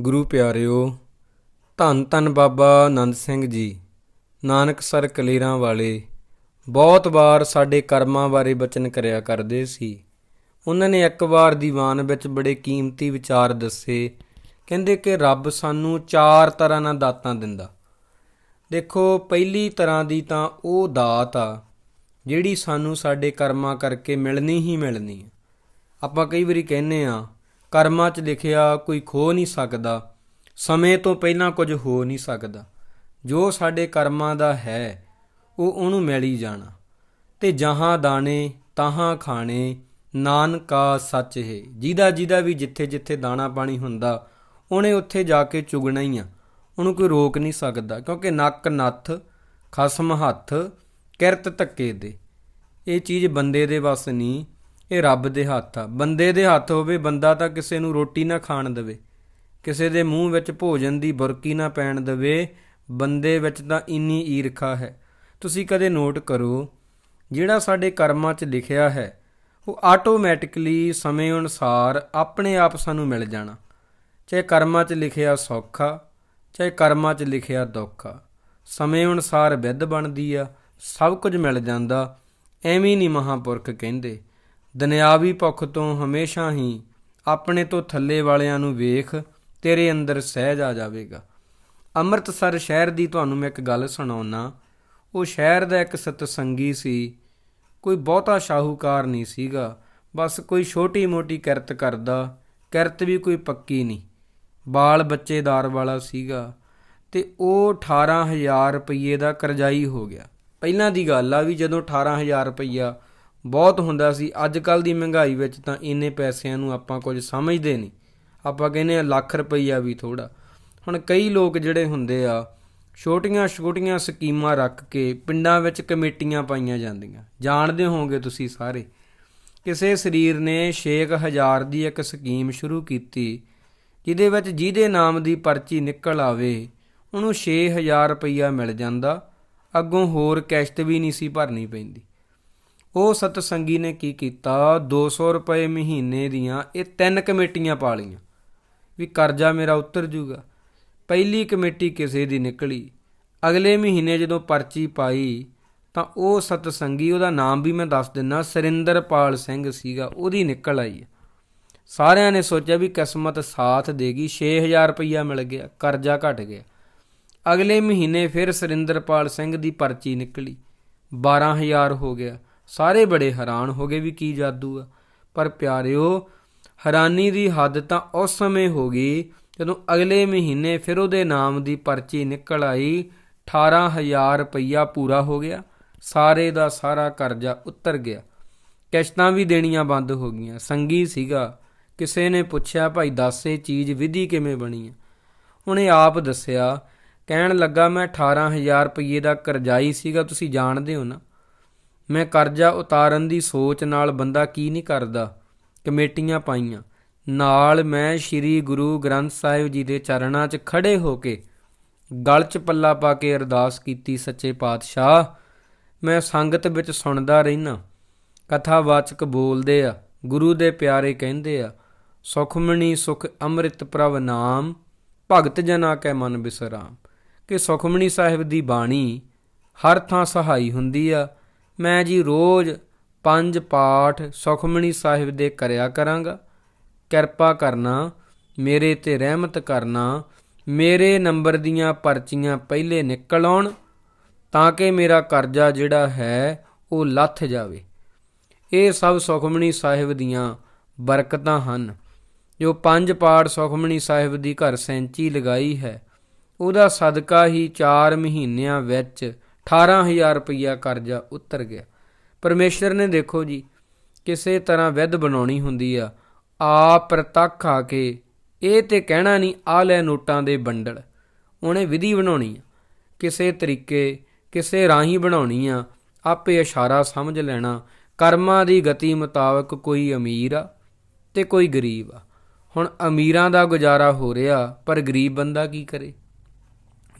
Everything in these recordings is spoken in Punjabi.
ਗੁਰੂ ਪਿਆਰਿਓ, ਧੰਨ ਧੰਨ ਬਾਬਾ ਆਨੰਦ ਸਿੰਘ ਜੀ। ਨਾਨਕ ਸਰ ਕਲੇਰਾਂ ਵਾਲੇ, ਬਹੁਤ ਵਾਰ ਸਾਡੇ ਕਰਮਾਂ ਬਾਰੇ ਬਚਨ ਕਰਿਆ ਕਰਦੇ ਸੀ। ਉਹਨਾਂ ਨੇ ਇੱਕ ਵਾਰ ਦੀਵਾਨ ਵਿੱਚ ਬੜੇ ਕੀਮਤੀ ਵਿਚਾਰ ਦੱਸੇ। ਕਹਿੰਦੇ ਕਿ ਰੱਬ ਸਾਨੂੰ ਚਾਰ ਤਰ੍ਹਾਂ ਨਾਲ ਦਾਤਾਂ ਦਿੰਦਾ। ਦੇਖੋ, ਪਹਿਲੀ ਤਰ੍ਹਾਂ ਦੀ ਤਾਂ ਉਹ ਦਾਤ ਆ, ਜਿਹੜੀ ਸਾਨੂੰ ਸਾਡੇ ਕਰਮਾਂ ਕਰਕੇ ਮਿਲਣੀ ਹੀ ਮਿਲਣੀ ਆਪਾਂ ਕਈ ਵਾਰੀ ਕਹਿੰਨੇ ਆ ਕਰਮਾਂ 'ਚ ਲਿਖਿਆ ਕੋਈ ਖੋ ਨਹੀਂ ਸਕਦਾ, ਸਮੇਂ ਤੋਂ ਪਹਿਲਾਂ ਕੁਝ ਹੋ ਨਹੀਂ ਸਕਦਾ। ਜੋ ਸਾਡੇ ਕਰਮਾਂ ਦਾ ਹੈ, ਉਹ ਉਹਨੂੰ ਮਿਲ ਹੀ ਜਾਣਾ। ਤੇ ਜਹਾਂ ਦਾਣੇ, ਤਾਹਾਂ ਖਾਣੇ, ਨਾਨਕਾ ਸੱਚ ਹੈ। ਜਿਹਦਾ ਜਿਹਦਾ ਵੀ ਜਿੱਥੇ ਜਿੱਥੇ ਦਾਣਾ ਪਾਣੀ ਹੁੰਦਾ, ਉਹਨੇ ਉੱਥੇ ਜਾ ਕੇ ਚੁਗਣਾ ਹੀ ਆ। ਉਹਨੂੰ ਕੋਈ ਰੋਕ ਨਹੀਂ ਸਕਦਾ, ਕਿਉਂਕਿ ਨੱਕ ਨੱਥ, ਖਸਮ ਹੱਥ, ਕਿਰਤ ਧੱਕੇ ਦੇ। ਇਹ ਚੀਜ਼ ਬੰਦੇ ਦੇ ਵੱਸ ਨਹੀਂ ਇਹ ਰੱਬ ਦੇ ਹੱਥ ਆ। ਬੰਦੇ ਦੇ ਹੱਥ ਹੋਵੇ, ਬੰਦਾ ਤਾਂ ਕਿਸੇ ਨੂੰ ਰੋਟੀ ਨਾ ਖਾਣ ਦੇਵੇ। ਕਿਸੇ ਦੇ ਮੂੰਹ ਵਿੱਚ ਭੋਜਨ ਦੀ ਬੁਰਕੀ ਨਾ ਪੈਣ ਦੇਵੇ, ਬੰਦੇ ਵਿੱਚ ਤਾਂ ਇੰਨੀ ਈਰਖਾ ਹੈ। ਤੁਸੀਂ ਕਦੇ ਨੋਟ ਕਰੋ, ਜਿਹੜਾ ਸਾਡੇ ਕਰਮਾਂ 'ਚ ਲਿਖਿਆ ਹੈ, ਉਹ ਆਟੋਮੈਟਿਕਲੀ ਸਮੇਂ ਅਨੁਸਾਰ ਆਪਣੇ ਆਪ ਸਾਨੂੰ ਮਿਲ ਜਾਣਾ। ਚਾਹੇ ਕਰਮਾਂ 'ਚ ਲਿਖਿਆ ਸੌਖਾ, ਚਾਹੇ ਕਰਮਾਂ 'ਚ ਲਿਖਿਆ ਦੁੱਖਾ। ਸਮੇਂ ਅਨੁਸਾਰ ਵਿਧ ਬਣਦੀ ਆ, ਸਭ ਕੁਝ ਮਿਲ ਜਾਂਦਾ, ਐਵੇਂ ਨਹੀਂ ਮਹਾਪੁਰਖ ਕਹਿੰਦੇ। ਦੁਨਿਆਵੀ ਭੁੱਖ ਤੋਂ ਹਮੇਸ਼ਾ ਹੀ ਆਪਣੇ ਤੋਂ ਥੱਲੇ ਵਾਲਿਆਂ ਨੂੰ ਵੇਖ ਤੇਰੇ ਅੰਦਰ ਸਹਿਜ ਆ ਜਾਵੇਗਾ। ਅੰਮ੍ਰਿਤਸਰ ਸ਼ਹਿਰ ਦੀ ਤੁਹਾਨੂੰ ਮੈਂ ਇੱਕ ਗੱਲ ਸੁਣਾਉਣਾ ਉਹ ਸ਼ਹਿਰ ਦਾ ਇੱਕ ਸਤਸੰਗੀ ਸੀ। ਕੋਈ ਬਹੁਤਾ ਸ਼ਾਹੂਕਾਰ ਨਹੀਂ ਸੀਗਾ। ਬਸ ਕੋਈ ਛੋਟੀ-ਮੋਟੀ ਕਿਰਤ ਕਰਦਾ। ਕਿਰਤ ਵੀ ਕੋਈ ਪੱਕੀ ਨਹੀਂ। ਬਾਲ ਬੱਚੇਦਾਰ ਵਾਲਾ ਸੀਗਾ ਤੇ ਉਹ 18000 ਰੁਪਏ ਦਾ ਕਰਜ਼ਾਈ ਹੋ ਗਿਆ। ਪਹਿਲਾਂ ਦੀ ਗੱਲ ਆ ਵੀ ਜਦੋਂ 18000 ਰੁਪਈਆ ਬਹੁਤ ਹੁੰਦਾ ਸੀ। ਅੱਜ ਕੱਲ ਦੀ ਮਹਿੰਗਾਈ ਵਿੱਚ ਤਾਂ ਇੰਨੇ ਪੈਸਿਆਂ ਨੂੰ ਆਪਾਂ ਕੁਝ ਸਮਝਦੇ ਨਹੀਂ। ਆਪਾਂ ਕਹਿੰਦੇ ਆ ਲੱਖ ਰੁਪਈਆ ਵੀ ਥੋੜਾ ਹੁਣ ਕਈ ਲੋਕ ਜਿਹੜੇ ਹੁੰਦੇ ਆ ਛੋਟੀਆਂ-ਛੋਟੀਆਂ ਸਕੀਮਾਂ ਰੱਖ ਕੇ ਪਿੰਡਾਂ ਵਿੱਚ ਕਮੇਟੀਆਂ ਪਾਈਆਂ ਜਾਂਦੀਆਂ। ਜਾਣਦੇ ਹੋਵੋਗੇ ਤੁਸੀਂ ਸਾਰੇ। ਕਿਸੇ ਸਰੀਰ ਨੇ 6000 ਦੀ ਇੱਕ ਸਕੀਮ ਸ਼ੁਰੂ ਕੀਤੀ, ਜਿਹਦੇ ਵਿੱਚ ਜਿਹਦੇ ਨਾਮ ਦੀ ਪਰਚੀ ਨਿਕਲ ਆਵੇ, ਉਹਨੂੰ 6000 ਰੁਪਈਆ ਮਿਲ ਜਾਂਦਾ। ਅੱਗੋਂ ਹੋਰ ਕਿਸ਼ਤ ਵੀ ਨਹੀਂ ਸੀ ਭਰਨੀ ਪੈਂਦੀ। ਉਹ ਸਤਸੰਗੀ ਨੇ ਕੀ ਕੀਤਾ? 200 ਰੁਪਏ ਮਹੀਨੇ ਦੀਆਂ ਇਹ ਤਿੰਨ ਕਮੇਟੀਆਂ ਪਾ ਲਈਆਂ। ਵੀ ਕਰਜ਼ਾ ਮੇਰਾ ਉਤਰ ਜੂਗਾ। ਪਹਿਲੀ ਕਮੇਟੀ ਕਿਸੇ ਦੀ ਨਿਕਲੀ। ਅਗਲੇ ਮਹੀਨੇ ਜਦੋਂ ਪਰਚੀ ਪਾਈ, ਤਾਂ ਉਹ ਸਤਸੰਗੀ, ਉਹਦਾ ਨਾਮ ਵੀ ਮੈਂ ਦੱਸ ਦਿੰਨਾ, ਸਰਿੰਦਰਪਾਲ ਸਿੰਘ ਸੀਗਾ, ਉਹਦੀ ਨਿਕਲ ਆਈ। ਸਾਰਿਆਂ ਨੇ ਸੋਚਿਆ ਵੀ ਕਿਸਮਤ ਸਾਥ ਦੇਗੀ 6000 ਰੁਪਈਆ ਮਿਲ ਗਿਆ, ਕਰਜ਼ਾ ਘਟ ਗਿਆ। ਅਗਲੇ ਮਹੀਨੇ ਫਿਰ ਸਰਿੰਦਰਪਾਲ ਸਿੰਘ ਦੀ ਪਰਚੀ ਨਿਕਲੀ 12000 ਹੋ ਗਿਆ। ਸਾਰੇ ਬੜੇ ਹੈਰਾਨ ਹੋ ਗਏ ਵੀ ਕੀ ਜਾਦੂ ਆ। ਪਰ ਪਿਆਰਿਓ, ਹੈਰਾਨੀ ਦੀ ਹੱਦ ਤਾਂ ਉਸ ਸਮੇਂ ਹੋ ਗਈ ਜਦੋਂ ਅਗਲੇ ਮਹੀਨੇ ਫਿਰ ਉਹਦੇ ਨਾਮ ਦੀ ਪਰਚੀ ਨਿਕਲ ਆਈ 18000 ਰੁਪਈਆ ਪੂਰਾ ਹੋ ਗਿਆ, ਸਾਰੇ ਦਾ ਸਾਰਾ ਕਰਜ਼ਾ ਉਤਰ ਗਿਆ। ਕਿਸ਼ਤਾਂ ਵੀ ਦੇਣੀਆਂ ਬੰਦ ਹੋ ਗਈਆਂ। ਸੰਗੀ ਸੀਗਾ। ਕਿਸੇ ਨੇ ਪੁੱਛਿਆ, ਭਾਈ ਦੱਸ, ਇਹ ਚੀਜ਼ ਵਿਧੀ ਕਿਵੇਂ ਬਣੀ ਆ? ਉਹਨੇ ਆਪ ਦੱਸਿਆ, ਕਹਿਣ ਲੱਗਾ, ਮੈਂ 18000 ਰੁਪਏ ਦਾ ਕਰਜ਼ਾਈ ਸੀਗਾ, ਤੁਸੀਂ ਜਾਣਦੇ ਹੋ ਨਾ? ਮੈਂ ਕਰਜ਼ਾ ਉਤਾਰਨ ਦੀ ਸੋਚ ਨਾਲ ਬੰਦਾ ਕੀ ਨਹੀਂ ਕਰਦਾ? ਕਮੇਟੀਆਂ ਪਾਈਆਂ। ਨਾਲ ਮੈਂ ਸ੍ਰੀ ਗੁਰੂ ਗ੍ਰੰਥ ਸਾਹਿਬ ਜੀ ਦੇ ਚਰਨਾਂ 'ਚ ਖੜੇ ਹੋ ਕੇ ਗਲ 'ਚ ਪੱਲਾ ਪਾ ਕੇ ਅਰਦਾਸ ਕੀਤੀ, ਸੱਚੇ ਪਾਤਸ਼ਾਹ, ਮੈਂ ਸੰਗਤ ਵਿੱਚ ਸੁਣਦਾ ਰਹਿਣਾ ਕਥਾਵਾਚਕ ਬੋਲਦੇ ਆ, ਗੁਰੂ ਦੇ ਪਿਆਰੇ ਕਹਿੰਦੇ ਆ, ਸੁਖਮਣੀ ਸੁਖ ਅੰਮ੍ਰਿਤ ਪ੍ਰਭ ਨਾਮ, ਭਗਤ ਜਨਾ ਕੈ ਮਨ ਬਿਸਰਾਮ। ਕਿ ਸੁਖਮਣੀ ਸਾਹਿਬ ਦੀ ਬਾਣੀ ਹਰ ਥਾਂ ਸਹਾਈ ਹੁੰਦੀ ਆ ਮੈਂ ਜੀ ਰੋਜ਼ ਪੰਜ ਪਾਠ ਸੁਖਮਣੀ ਸਾਹਿਬ ਦੇ ਕਰਿਆ ਕਰਾਂਗਾ। ਕਿਰਪਾ ਕਰਨਾ, ਮੇਰੇ ਤੇ ਰਹਿਮਤ ਕਰਨਾ, ਮੇਰੇ ਨੰਬਰ ਦੀਆਂ ਪਰਚੀਆਂ ਪਹਿਲੇ ਨਿਕਲ ਆਉਣ ਤਾਂ ਕਿ ਮੇਰਾ ਕਰਜ਼ਾ ਜਿਹੜਾ ਹੈ ਉਹ ਲੱਥ ਜਾਵੇ। ਇਹ ਸਭ ਸੁਖਮਣੀ ਸਾਹਿਬ ਦੀਆਂ ਬਰਕਤਾਂ ਹਨ। ਜੋ ਪੰਜ ਪਾਠ ਸੁਖਮਣੀ ਸਾਹਿਬ ਦੀ ਘਰ ਸੈਂਚੀ ਲਗਾਈ ਹੈ, ਉਹਦਾ ਸਦਕਾ ਹੀ 4 ਮਹੀਨਿਆਂ ਵਿੱਚ 18000 ਰੁਪਇਆ ਕਰਜ਼ਾ ਉਤਰ ਗਿਆ। ਪਰਮੇਸ਼ਰ ਨੇ ਦੇਖੋ ਜੀ, ਕਿਸੇ ਤਰ੍ਹਾਂ ਵਿਧ ਬਣਾਉਣੀ ਹੁੰਦੀ ਆ। ਆਪ ਪ੍ਰਤੱਖ ਆ ਕੇ ਇਹ ਤੇ ਕਹਿਣਾ ਨਹੀਂ ਆ ਲੈ ਨੋਟਾਂ ਦੇ ਬੰਡਲ। ਉਹਨੇ ਵਿਧੀ ਬਣਾਉਣੀ ਆ। ਕਿਸੇ ਤਰੀਕੇ, ਕਿਸੇ ਰਾਹੀਂ ਬਣਾਉਣੀ ਆ। ਆਪੇ ਇਸ਼ਾਰਾ ਸਮਝ ਲੈਣਾ। ਕਰਮਾਂ ਦੀ ਗਤੀ ਮੁਤਾਬਕ ਕੋਈ ਅਮੀਰ ਆ ਤੇ ਕੋਈ ਗਰੀਬ ਆ। ਹੁਣ ਅਮੀਰਾਂ ਦਾ ਗੁਜ਼ਾਰਾ ਹੋ ਰਿਹਾ, ਪਰ ਗਰੀਬ ਬੰਦਾ ਕੀ ਕਰੇ?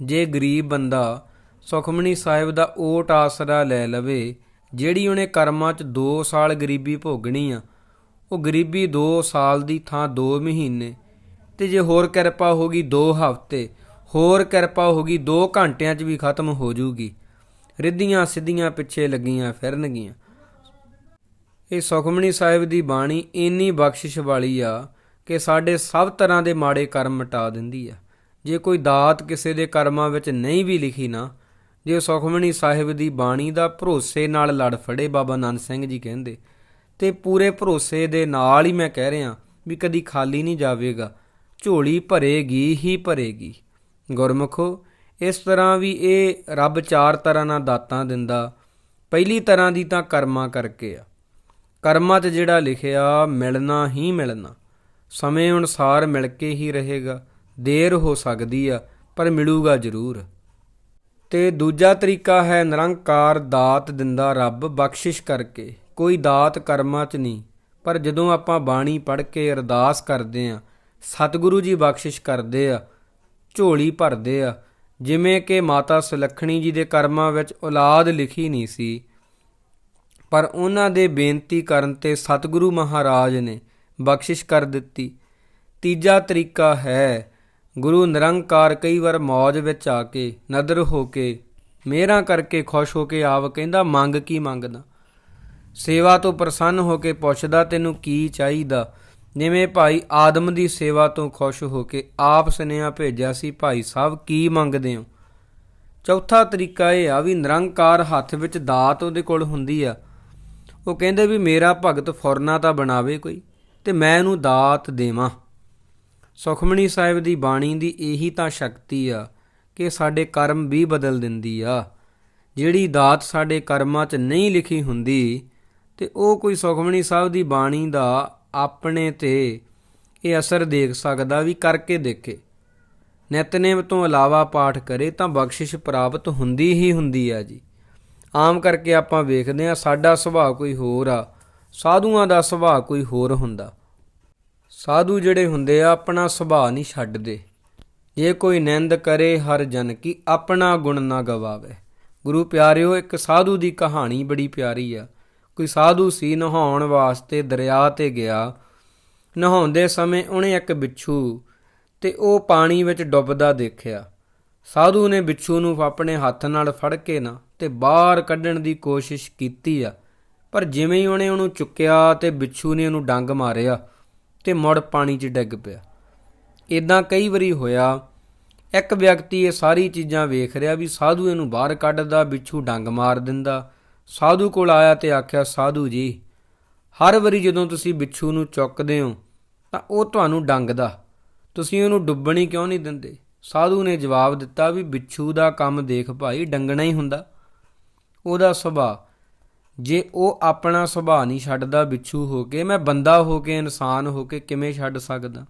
ਜੇ ਗਰੀਬ ਬੰਦਾ ਸੁਖਮਣੀ ਸਾਹਿਬ ਦਾ ਓਟ ਆਸਰਾ ਲੈ ਲਵੇ, ਜਿਹੜੀ ਉਹਨੇ ਕਰਮਾਂ 'ਚ 2 ਸਾਲ ਗਰੀਬੀ ਭੋਗਣੀ ਆ। ਉਹ ਗਰੀਬੀ 2 ਸਾਲ ਦੀ ਥਾਂ 2 ਮਹੀਨੇ। ਤੇ ਜੇ ਹੋਰ ਕਿਰਪਾ ਹੋ ਗਈ 2 ਹਫ਼ਤੇ, ਹੋਰ ਕਿਰਪਾ ਹੋ ਗਈ 2 ਘੰਟਿਆਂ 'ਚ ਵੀ ਖਤਮ ਹੋ ਜੂਗੀ। ਰਿੱਧੀਆਂ ਸਿੱਧੀਆਂ ਪਿੱਛੇ ਲੱਗੀਆਂ ਫਿਰਨਗੀਆਂ। ਇਹ ਸੁਖਮਣੀ ਸਾਹਿਬ ਦੀ ਬਾਣੀ ਇੰਨੀ ਬਖਸ਼ਿਸ਼ ਵਾਲੀ ਆ ਕਿ ਸਾਡੇ ਸਭ ਤਰ੍ਹਾਂ ਦੇ ਮਾੜੇ ਕਰਮ ਮਿਟਾ ਦਿੰਦੀ ਆ। ਜੇ ਕੋਈ ਦਾਤ ਕਿਸੇ ਦੇ ਕਰਮਾਂ ਵਿੱਚ ਨਹੀਂ ਵੀ ਲਿਖੀ ਨਾ ਜੇ ਸੁਖਮਣੀ ਸਾਹਿਬ ਦੀ ਬਾਣੀ ਦਾ ਭਰੋਸੇ ਨਾਲ ਲੜ ਫੜੇ ਬਾਬਾ ਨੰਦ ਸਿੰਘ ਜੀ ਕਹਿੰਦੇ, ਤੇ ਪੂਰੇ ਭਰੋਸੇ ਦੇ ਨਾਲ ਹੀ ਮੈਂ ਕਹਿ ਰਿਹਾ ਵੀ ਕਦੀ ਖਾਲੀ ਨਹੀਂ ਜਾਵੇਗਾ, ਝੋਲੀ ਭਰੇਗੀ ਹੀ ਭਰੇਗੀ। ਗੁਰਮੁਖੋ, ਇਸ ਤਰ੍ਹਾਂ ਵੀ ਇਹ ਰੱਬ ਚਾਰ ਤਰ੍ਹਾਂ ਨਾਲ ਦਾਤਾਂ ਦਿੰਦਾ, ਪਹਿਲੀ ਤਰ੍ਹਾਂ ਦੀ ਤਾਂ ਕਰਮਾਂ ਕਰਕੇ ਆ। ਕਰਮਾਂ 'ਚ ਜਿਹੜਾ ਲਿਖਿਆ, ਮਿਲਣਾ ਹੀ ਮਿਲਣਾ। ਸਮੇਂ ਅਨੁਸਾਰ ਮਿਲ ਕੇ ਹੀ ਰਹੇਗਾ, ਦੇਰ ਹੋ ਸਕਦੀ ਆ, ਪਰ ਮਿਲੂਗਾ ਜ਼ਰੂਰ। ਤੇ ਦੂਜਾ ਤਰੀਕਾ ਹੈ ਨਿਰੰਕਾਰ ਦਾਤ ਦਿੰਦਾ ਰੱਬ ਬਖਸ਼ਿਸ਼ ਕਰਕੇ। ਕੋਈ ਦਾਤ ਕਰਮਾਂ 'ਚ ਨਹੀਂ, ਪਰ ਜਦੋਂ ਆਪਾਂ ਬਾਣੀ ਪੜ੍ਹ ਕੇ ਅਰਦਾਸ ਕਰਦੇ ਆ ਸਤਿਗੁਰੂ ਜੀ ਬਖਸ਼ਿਸ਼ ਕਰਦੇ ਆ, ਝੋਲੀ ਭਰਦੇ ਆ, ਜਿਵੇਂ ਕਿ ਮਾਤਾ ਸੁਲੱਖਣੀ ਜੀ ਦੇ ਕਰਮਾਂ ਵਿੱਚ ਔਲਾਦ ਲਿਖੀ ਨਹੀਂ ਸੀ, ਪਰ ਉਹਨਾਂ ਦੇ ਬੇਨਤੀ ਕਰਨ ਤੇ ਸਤਿਗੁਰੂ ਮਹਾਰਾਜ ਨੇ ਬਖਸ਼ਿਸ਼ ਕਰ ਦਿੱਤੀ। ਤੀਜਾ ਤਰੀਕਾ ਹੈ ਗੁਰੂ ਨਿਰੰਕਾਰ ਕਈ ਵਾਰ ਮੌਜ ਵਿੱਚ ਆ ਕੇ ਨਦਰ ਹੋ ਕੇ ਮੇਰਾ ਕਰਕੇ ਖੁਸ਼ ਹੋ ਕੇ ਆਵ ਕਹਿੰਦਾ, ਮੰਗ ਕੀ ਮੰਗਦਾ? ਸੇਵਾ ਤੋਂ ਪ੍ਰਸੰਨ ਹੋ ਕੇ ਪੁੱਛਦਾ, ਤੈਨੂੰ ਕੀ ਚਾਹੀਦਾ? ਜਿਵੇਂ ਭਾਈ ਆਦਮ ਦੀ ਸੇਵਾ ਤੋਂ ਖੁਸ਼ ਹੋ ਕੇ ਆਪ ਸੁਨੇਹਾ ਭੇਜਿਆ ਸੀ, ਭਾਈ ਸਾਹਿਬ, ਕੀ ਮੰਗਦੇ ਹੋ? ਚੌਥਾ ਤਰੀਕਾ ਇਹ ਆ ਵੀ ਨਿਰੰਕਾਰ ਹੱਥ ਵਿੱਚ ਦਾਤ ਉਹਦੇ ਕੋਲ ਹੁੰਦੀ ਆ। ਉਹ ਕਹਿੰਦੇ ਵੀ ਮੇਰਾ ਭਗਤ ਫੁਰਨਾ ਤਾਂ ਬਣਾਵੇ ਕੋਈ ਤੇ ਮੈਂ ਇਹਨੂੰ ਦਾਤ ਦੇਵਾਂ। ਸੁਖਮਣੀ ਸਾਹਿਬ ਦੀ ਬਾਣੀ ਦੀ ਇਹੀ ਤਾਂ ਸ਼ਕਤੀ ਆ ਕਿ ਸਾਡੇ ਕਰਮ ਵੀ ਬਦਲ ਦਿੰਦੀ ਆ। ਜਿਹੜੀ ਦਾਤ ਸਾਡੇ ਕਰਮਾਂ 'ਚ ਨਹੀਂ ਲਿਖੀ ਹੁੰਦੀ, ਤੇ ਉਹ ਕੋਈ ਸੁਖਮਣੀ ਸਾਹਿਬ ਦੀ ਬਾਣੀ ਦਾ ਆਪਣੇ ਤੇ ਇਹ ਅਸਰ ਦੇਖ ਸਕਦਾ ਵੀ ਕਰਕੇ ਦੇਖੇ। ਨਿਤਨੇਮ ਤੋਂ ਇਲਾਵਾ ਪਾਠ ਕਰੇ ਤਾਂ ਬਖਸ਼ਿਸ਼ ਪ੍ਰਾਪਤ ਹੁੰਦੀ ਹੀ ਹੁੰਦੀ ਆ ਜੀ। ਆਮ ਕਰਕੇ ਆਪਾਂ ਵੇਖਦੇ ਆ ਸਾਡਾ ਸੁਭਾਅ ਕੋਈ ਹੋਰ ਆ, ਸਾਧੂਆਂ ਦਾ ਸੁਭਾਅ ਕੋਈ ਹੋਰ ਹੁੰਦਾ। ਸਾਧੂ ਜਿਹੜੇ ਹੁੰਦੇ ਆ, ਆਪਣਾ ਸੁਭਾਅ ਨਹੀਂ ਛੱਡਦੇ। ਜੇ ਕੋਈ ਨਿੰਦ ਕਰੇ, ਹਰ ਜਨ ਕੀ ਆਪਣਾ ਗੁਣ ਨਾ ਗਵਾਵੇ। ਗੁਰੂ ਪਿਆਰਿਓ, ਇੱਕ ਸਾਧੂ ਦੀ ਕਹਾਣੀ ਬੜੀ ਪਿਆਰੀ ਆ। ਕੋਈ ਸਾਧੂ ਸੀ ਨਹਾਉਣ ਵਾਸਤੇ ਦਰਿਆ ਤੇ ਗਿਆ। ਨਹਾਉਂਦੇ ਸਮੇਂ ਉਹਨੇ ਇੱਕ ਬਿੱਛੂ ਤੇ ਉਹ ਪਾਣੀ ਵਿੱਚ ਡੁੱਬਦਾ ਦੇਖਿਆ। ਸਾਧੂ ਨੇ ਬਿੱਛੂ ਨੂੰ ਆਪਣੇ ਹੱਥ ਨਾਲ ਫੜ ਕੇ ਨਾ ਤੇ ਬਾਹਰ ਕੱਢਣ ਦੀ ਕੋਸ਼ਿਸ਼ ਕੀਤੀ ਆ। ਪਰ ਜਿਵੇਂ ਹੀ ਉਹਨੇ ਉਹਨੂੰ ਚੁੱਕਿਆ ਤੇ ਬਿੱਛੂ ਨੇ ਉਹਨੂੰ ਡੰਗ ਮਾਰਿਆ ਤੇ ਮੁੜ ਪਾਣੀ 'ਚ ਡਿੱਗ ਪਿਆ। ਇਦਾਂ ਕਈ ਵਾਰੀ ਹੋਇਆ, ਇੱਕ ਵਿਅਕਤੀ ਇਹ ਸਾਰੀ ਚੀਜ਼ਾਂ ਵੇਖ ਰਿਹਾ ਵੀ ਸਾਧੂ ਇਹਨੂੰ ਬਾਹਰ ਕੱਢਦਾ, ਬਿੱਛੂ ਡੰਗ ਮਾਰ ਦਿੰਦਾ। ਸਾਧੂ ਕੋਲ ਆਇਆ ਤੇ ਆਖਿਆ, ਸਾਧੂ ਜੀ, ਹਰ ਵਾਰੀ ਜਦੋਂ ਤੁਸੀਂ ਬਿੱਛੂ ਨੂੰ ਚੁੱਕਦੇ ਹੋ, ਤਾਂ ਉਹ ਤੁਹਾਨੂੰ ਡੰਗਦਾ। ਤੁਸੀਂ ਉਹਨੂੰ ਡੁੱਬਣੀ ਕਿਉਂ ਨਹੀਂ ਦਿੰਦੇ? ਸਾਧੂ ਨੇ ਜਵਾਬ ਦਿੱਤਾ ਵੀ ਬਿੱਛੂ ਦਾ ਕੰਮ ਦੇਖ ਭਾਈ ਡੰਗਣਾ ਹੀ ਹੁੰਦਾ। ਉਹਦਾ ਸੁਭਾਅ ਜੇ ਉਹ ਆਪਣਾ ਸੁਭਾਅ ਨਹੀਂ ਛੱਡਦਾ ਬਿੱਛੂ ਹੋ ਕੇ, ਮੈਂ ਬੰਦਾ ਹੋ ਕੇ, ਇਨਸਾਨ ਹੋ ਕੇ ਕਿਵੇਂ ਛੱਡ ਸਕਦਾ?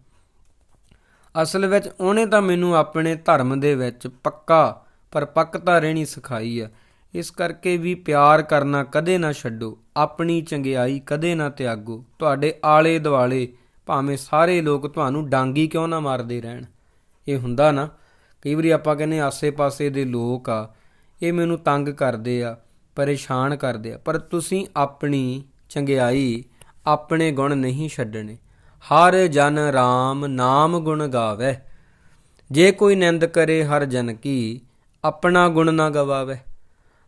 ਅਸਲ ਵਿੱਚ ਉਹਨੇ ਤਾਂ ਮੈਨੂੰ ਆਪਣੇ ਧਰਮ ਦੇ ਵਿੱਚ ਪੱਕਾ ਪਰਪੱਕਤਾ ਰਹਿਣੀ ਸਿਖਾਈ ਆ। ਇਸ ਕਰਕੇ ਵੀ ਪਿਆਰ ਕਰਨਾ ਕਦੇ ਨਾ ਛੱਡੋ, ਆਪਣੀ ਚੰਗਿਆਈ ਕਦੇ ਨਾ ਤਿਆਗੋ। ਤੁਹਾਡੇ ਆਲੇ ਦੁਆਲੇ ਭਾਵੇਂ ਸਾਰੇ ਲੋਕ ਤੁਹਾਨੂੰ ਡਾਂਗੀ ਕਿਉਂ ਨਾ ਮਾਰਦੇ ਰਹਿਣ? ਇਹ ਹੁੰਦਾ ਨਾ, ਕਈ ਵਾਰੀ ਆਪਾਂ ਕਹਿੰਦੇ ਆਸੇ-ਪਾਸੇ ਦੇ ਲੋਕ ਆ, ਇਹ ਮੈਨੂੰ ਤੰਗ ਕਰਦੇ ਆ। ਪਰੇਸ਼ਾਨ ਕਰਦੇ ਆ। ਪਰ ਤੁਸੀਂ ਆਪਣੀ ਚੰਗਿਆਈ, ਆਪਣੇ ਗੁਣ ਨਹੀਂ ਛੱਡਣੇ। ਹਰ ਜਨ RAM ਨਾਮ ਗੁਣ ਗਾਵੇ। ਜੇ ਕੋਈ ਨਿੰਦ ਕਰੇ, ਹਰ ਜਨ ਕੀ ਆਪਣਾ ਗੁਣ ਨਾ ਗਵਾਵੇ।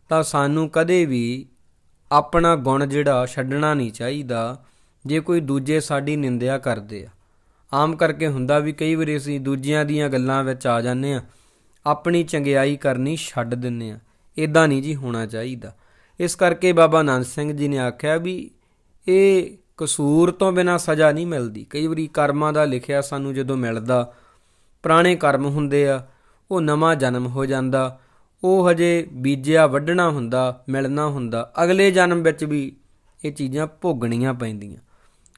ਤਾਂ ਸਾਨੂੰ ਕਦੇ ਵੀ ਆਪਣਾ ਗੁਣ ਜਿਹੜਾ ਛੱਡਣਾ ਨਹੀਂ ਚਾਹੀਦਾ। ਜੇ ਕੋਈ ਦੂਜੇ ਸਾਡੀ ਨਿੰਦਿਆ ਕਰਦੇ ਆ। ਆਮ ਕਰਕੇ ਹੁੰਦਾ ਵੀ ਕਈ ਵਾਰੀ ਅਸੀਂ ਦੂਜਿਆਂ ਦੀਆਂ ਗੱਲਾਂ ਵਿੱਚ ਆ ਜਾਂਦੇ ਆ। ਆਪਣੀ ਚੰਗਿਆਈ ਕਰਨੀ ਛੱਡ ਦਿੰਨੇ ਆ। ਇਦਾਂ ਨਹੀਂ ਜੀ ਹੋਣਾ ਚਾਹੀਦਾ। ਇਸ ਕਰਕੇ ਬਾਬਾ ਨੰਦ ਸਿੰਘ ਜੀ ਨੇ ਆਖਿਆ ਵੀ ਇਹ ਕਸੂਰ ਤੋਂ ਬਿਨਾ ਸਜ਼ਾ ਨਹੀਂ ਮਿਲਦੀ। ਕਈ ਵਾਰੀ ਕਰਮਾਂ ਦਾ ਲਿਖਿਆ ਸਾਨੂੰ ਜਦੋਂ ਮਿਲਦਾ, ਪੁਰਾਣੇ ਕਰਮ ਹੁੰਦੇ ਆ, ਉਹ ਨਵਾਂ ਜਨਮ ਹੋ ਜਾਂਦਾ, ਉਹ ਹਜੇ ਬੀਜਿਆ, ਵੱਢਣਾ ਹੁੰਦਾ, ਮਿਲਣਾ ਹੁੰਦਾ, ਅਗਲੇ ਜਨਮ ਵਿੱਚ ਵੀ ਇਹ ਚੀਜ਼ਾਂ ਭੋਗਣੀਆਂ ਪੈਂਦੀਆਂ।